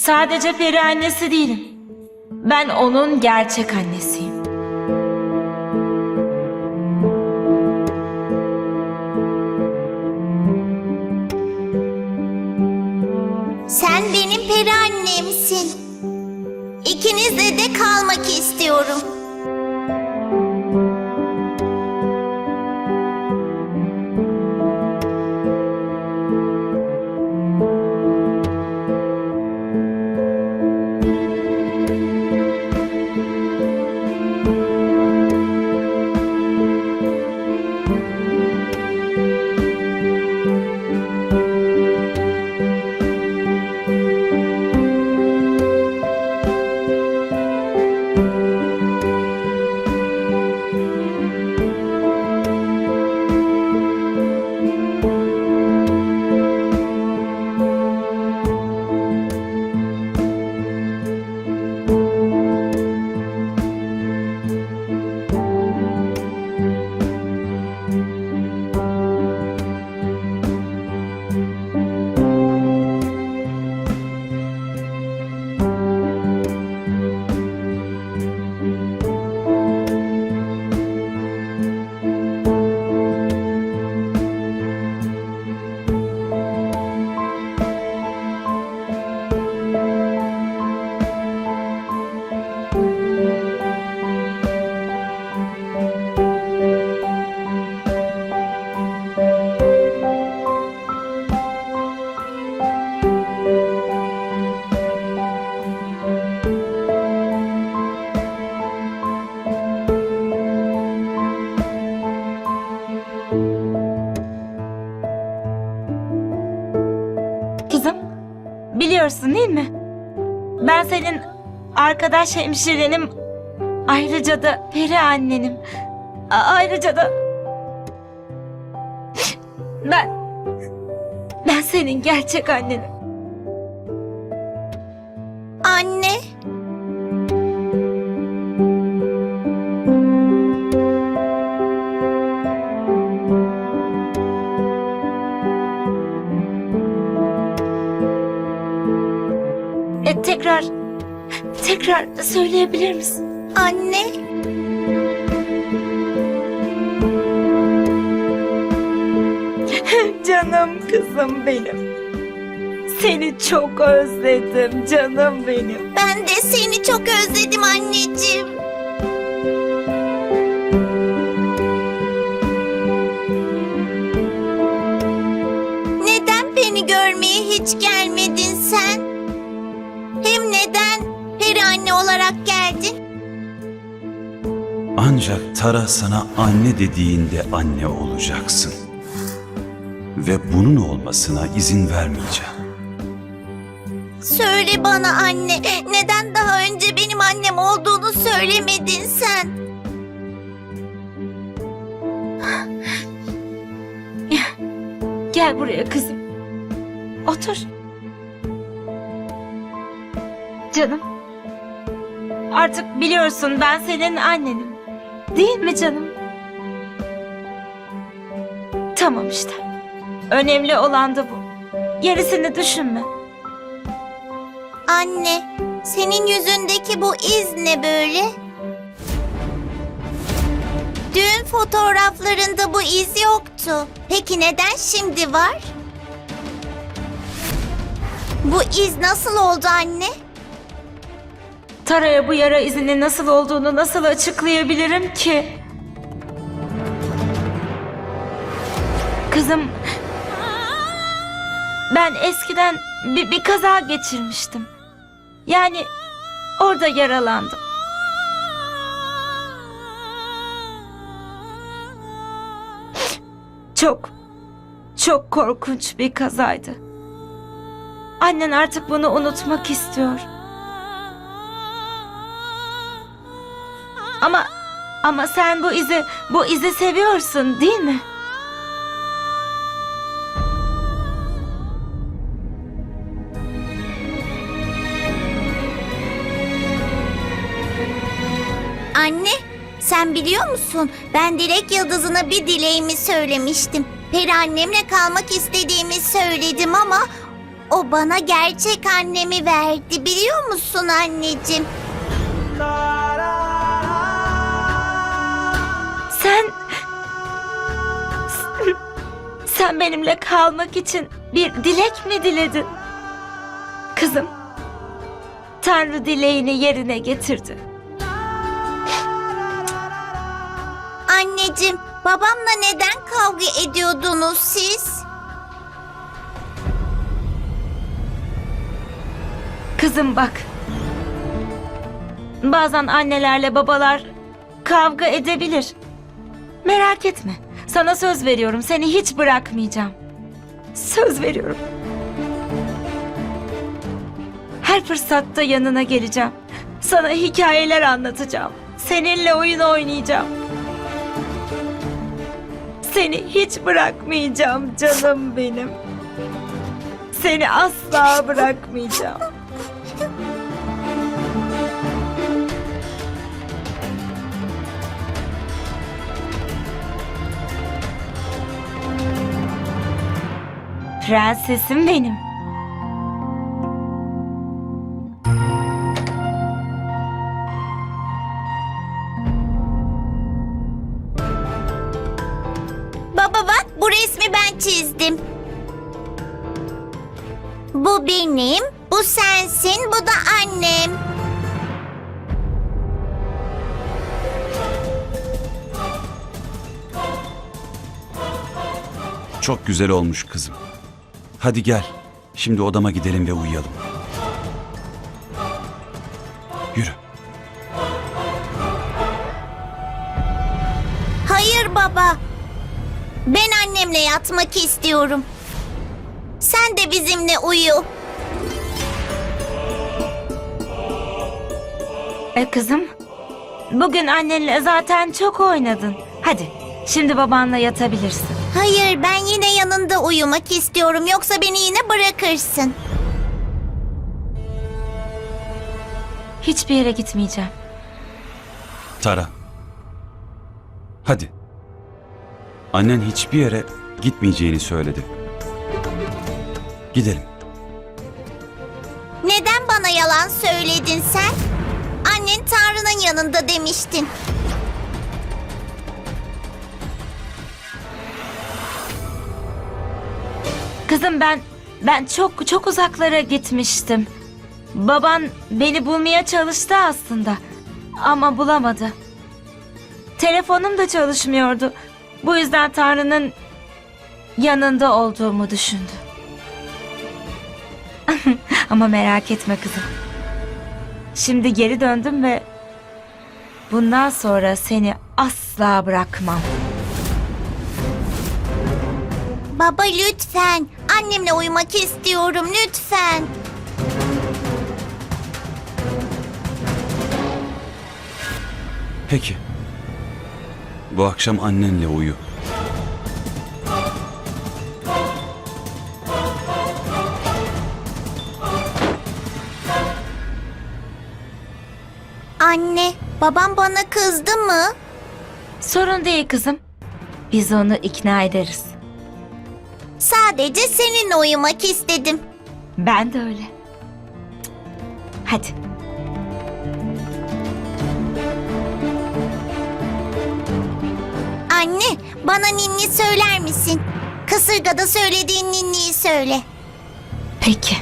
Sadece peri annesi değilim. Ben onun gerçek annesiyim. Sen benim peri annemsin. İkinizle de kalmak istiyorum. Biliyorsun değil mi? Ben senin arkadaş hemşirenim. Ayrıca da peri annenim. A- ayrıca da... Ben... Ben senin gerçek annenim. Anne, tekrar... Tekrar söyleyebilir misin? anne. Canım kızım benim. Seni çok özledim canım benim. Ben de seni çok özledim anneciğim. Neden beni görmeye hiç gelmedin sen? Ancak Tara sana anne dediğinde anne olacaksın. Ve bunun olmasına izin vermeyeceğim. Söyle bana anne, neden daha önce benim annem olduğunu söylemedin sen? Gel buraya kızım. Otur. Canım. Artık biliyorsun ben senin annenim. Değil mi canım? Tamam işte. Önemli olan da bu. Gerisini düşünme. Anne, senin yüzündeki bu iz ne böyle? Düğün fotoğraflarında bu iz yoktu. Peki neden şimdi var? Bu iz nasıl oldu anne? Tara'ya bu yara izinin nasıl olduğunu nasıl açıklayabilirim ki? Kızım, ben eskiden bir, bir kaza geçirmiştim. Yani orada yaralandım. Çok, çok korkunç bir kazaydı. Annen artık bunu unutmak istiyor. Ama ama sen bu izi bu izi seviyorsun değil mi? Anne, sen biliyor musun? Ben Dilek Yıldızı'na bir dileğimi söylemiştim. Peri annemle kalmak istediğimi söyledim ama O bana gerçek annemi verdi biliyor musun anneciğim? Sen... Sen benimle kalmak için bir dilek mi diledin? Kızım, Tanrı dileğini yerine getirdi. Anneciğim, babamla neden kavga ediyordunuz siz? Kızım bak. Bazen annelerle babalar kavga edebilir. Merak etme. Sana söz veriyorum. Seni hiç bırakmayacağım. Söz veriyorum. Her fırsatta yanına geleceğim. Sana hikayeler anlatacağım. Seninle oyun oynayacağım. Seni hiç bırakmayacağım canım benim. Seni asla bırakmayacağım. Prensesim benim. Baba bak bu resmi ben çizdim. Bu benim, bu sensin, bu da annem. Çok güzel olmuş kızım. Hadi gel. Şimdi odama gidelim ve uyuyalım. Yürü. Hayır baba. Ben annemle yatmak istiyorum. Sen de bizimle uyu. E kızım, bugün annenle zaten çok oynadın. Hadi, şimdi babanla yatabilirsin. Hayır ben yine yanında uyumak istiyorum yoksa beni yine bırakırsın. Hiçbir yere gitmeyeceğim. Tara. Hadi. Annen hiçbir yere gitmeyeceğini söyledi. Gidelim. Neden bana yalan söyledin sen? Annen Tanrı'nın yanında demiştin. Kızım ben ben çok çok uzaklara gitmiştim. Baban beni bulmaya çalıştı aslında ama bulamadı. Telefonum da çalışmıyordu. Bu yüzden Tanrı'nın yanında olduğumu düşündü. ama merak etme kızım. Şimdi geri döndüm ve bundan sonra seni asla bırakmam. Baba lütfen. Annemle uyumak istiyorum lütfen. Peki. Bu akşam annenle uyu. Anne, babam bana kızdı mı? Sorun değil kızım. Biz onu ikna ederiz. Sadece seninle uyumak istedim. Ben de öyle. Hadi. Anne, bana ninni söyler misin? Kasırgada söylediğin ninniyi söyle. Peki.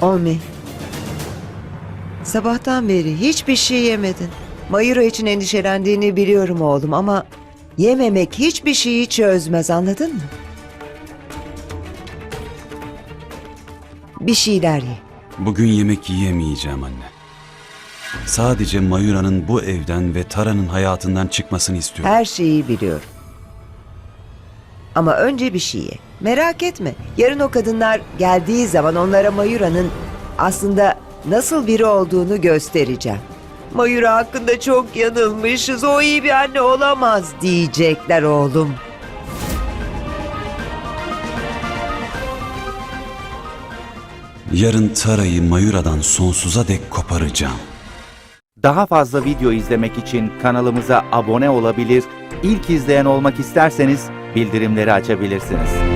Omi. Sabahtan beri hiçbir şey yemedin. Mayuro için endişelendiğini biliyorum oğlum ama yememek hiçbir şeyi çözmez anladın mı? Bir şeyler ye. Bugün yemek yiyemeyeceğim anne. Sadece Mayura'nın bu evden ve Tara'nın hayatından çıkmasını istiyorum. Her şeyi biliyorum. Ama önce bir şey ye. Merak etme. Yarın o kadınlar geldiği zaman onlara Mayura'nın aslında nasıl biri olduğunu göstereceğim. Mayura hakkında çok yanılmışız. O iyi bir anne olamaz diyecekler oğlum. Yarın Tara'yı Mayura'dan sonsuza dek koparacağım. Daha fazla video izlemek için kanalımıza abone olabilir, ilk izleyen olmak isterseniz bildirimleri açabilirsiniz.